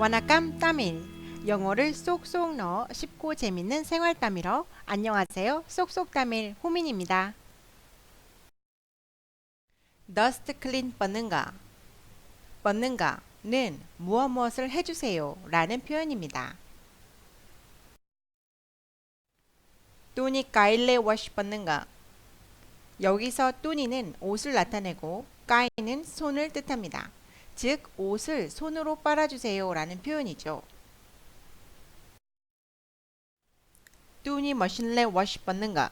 와나깜 따밀 영어를 쏙쏙 넣어 쉽고 재밌는 생활 따밀어 안녕하세요. 쏙쏙 따밀 호민입니다. Dust clean 뻗는가? 뻗는가는 무엇 무엇을 해주세요? 라는 표현입니다. 뚜니 까일레 워시 뻗는가? 여기서 뚜니는 옷을 나타내고 까이는 손을 뜻합니다. 즉 옷을 손으로 빨아주세요 라는 표현이죠. 뚜니 머신레 워시 뻗는가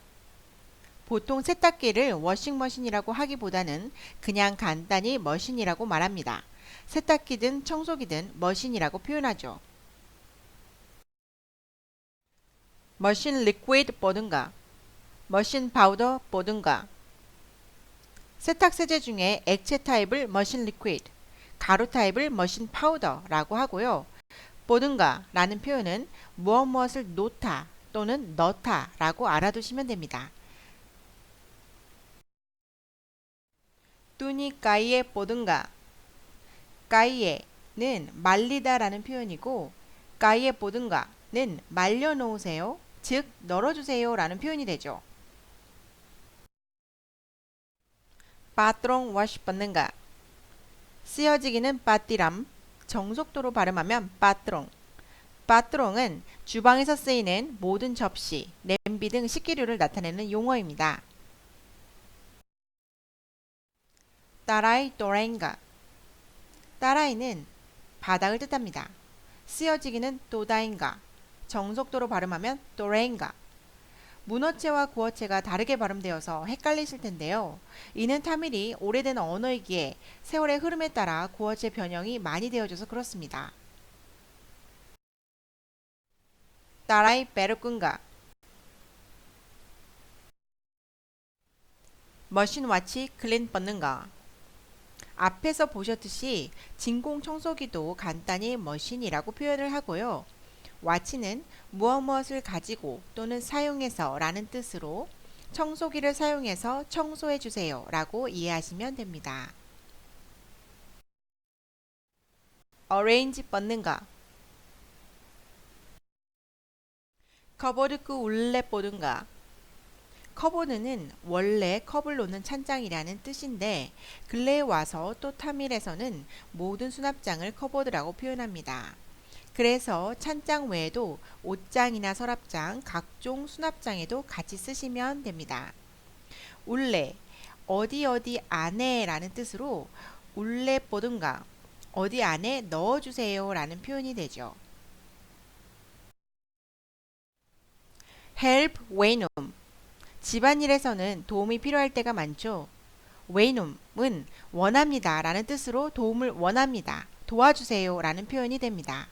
보통 세탁기를 워싱머신이라고 하기보다는 그냥 간단히 머신이라고 말합니다. 세탁기든 청소기든 머신이라고 표현하죠. 머신 리퀴드 뻗은가 머신 파우더 뻗은가 세탁세제 중에 액체 타입을 머신 리퀴드, 가루 타입을 머신 파우더라고 하고요. 보든가 라는 표현은 무엇 무엇을 놓다 또는 넣다 라고 알아두시면 됩니다. 뚜니 까이에 보든가 까이에는 말리다 라는 표현이고 까이에 보든가는 말려놓으세요 즉 널어주세요 라는 표현이 되죠. 빠트롱 와시 뻗는가 쓰여지기는 빠띠람 정속도로 발음하면 빠트롱 빠트롱은 주방에서 쓰이는 모든 접시, 냄비 등 식기류를 나타내는 용어입니다. 따라이 또랭가 따라이는 바닥을 뜻합니다. 쓰여지기는 또다인가 정속도로 발음하면 또랭가 문어체와 구어체가 다르게 발음되어서 헷갈리실 텐데요. 이는 타밀이 오래된 언어이기에 세월의 흐름에 따라 구어체 변형이 많이 되어져서 그렇습니다. 따라이 베르꾼가 머신 와치 클린 뻗는가 앞에서 보셨듯이 진공 청소기도 간단히 머신이라고 표현을 하고요. 와치는 무엇 무엇을 가지고 또는 사용해서 라는 뜻으로 청소기를 사용해서 청소해 주세요 라고 이해하시면 됩니다. arrange 뻗는가 커버드크 울레 뻗은가 커버드는 원래 컵을 놓는 찬장이라는 뜻인데 근래에 와서 또 타밀에서는 모든 수납장을 커버드라고 표현합니다. 그래서 찬장 외에도 옷장이나 서랍장, 각종 수납장에도 같이 쓰시면 됩니다. 울레, 어디 어디 안에 라는 뜻으로 울레 뽀든가 어디 안에 넣어주세요 라는 표현이 되죠. help um 집안일에서는 도움이 필요할 때가 많죠. um은 원합니다 라는 뜻으로 도움을 원합니다. 도와주세요 라는 표현이 됩니다.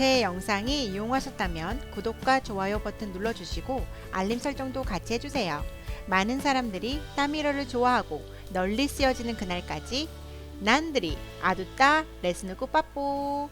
제 영상이 이용하셨다면 구독과 좋아요 버튼 눌러주시고 알림 설정도 같이 해주세요. 많은 사람들이 따미러를 좋아하고 널리 쓰여지는 그날까지 난들이 아두따 레스누구 빠뽀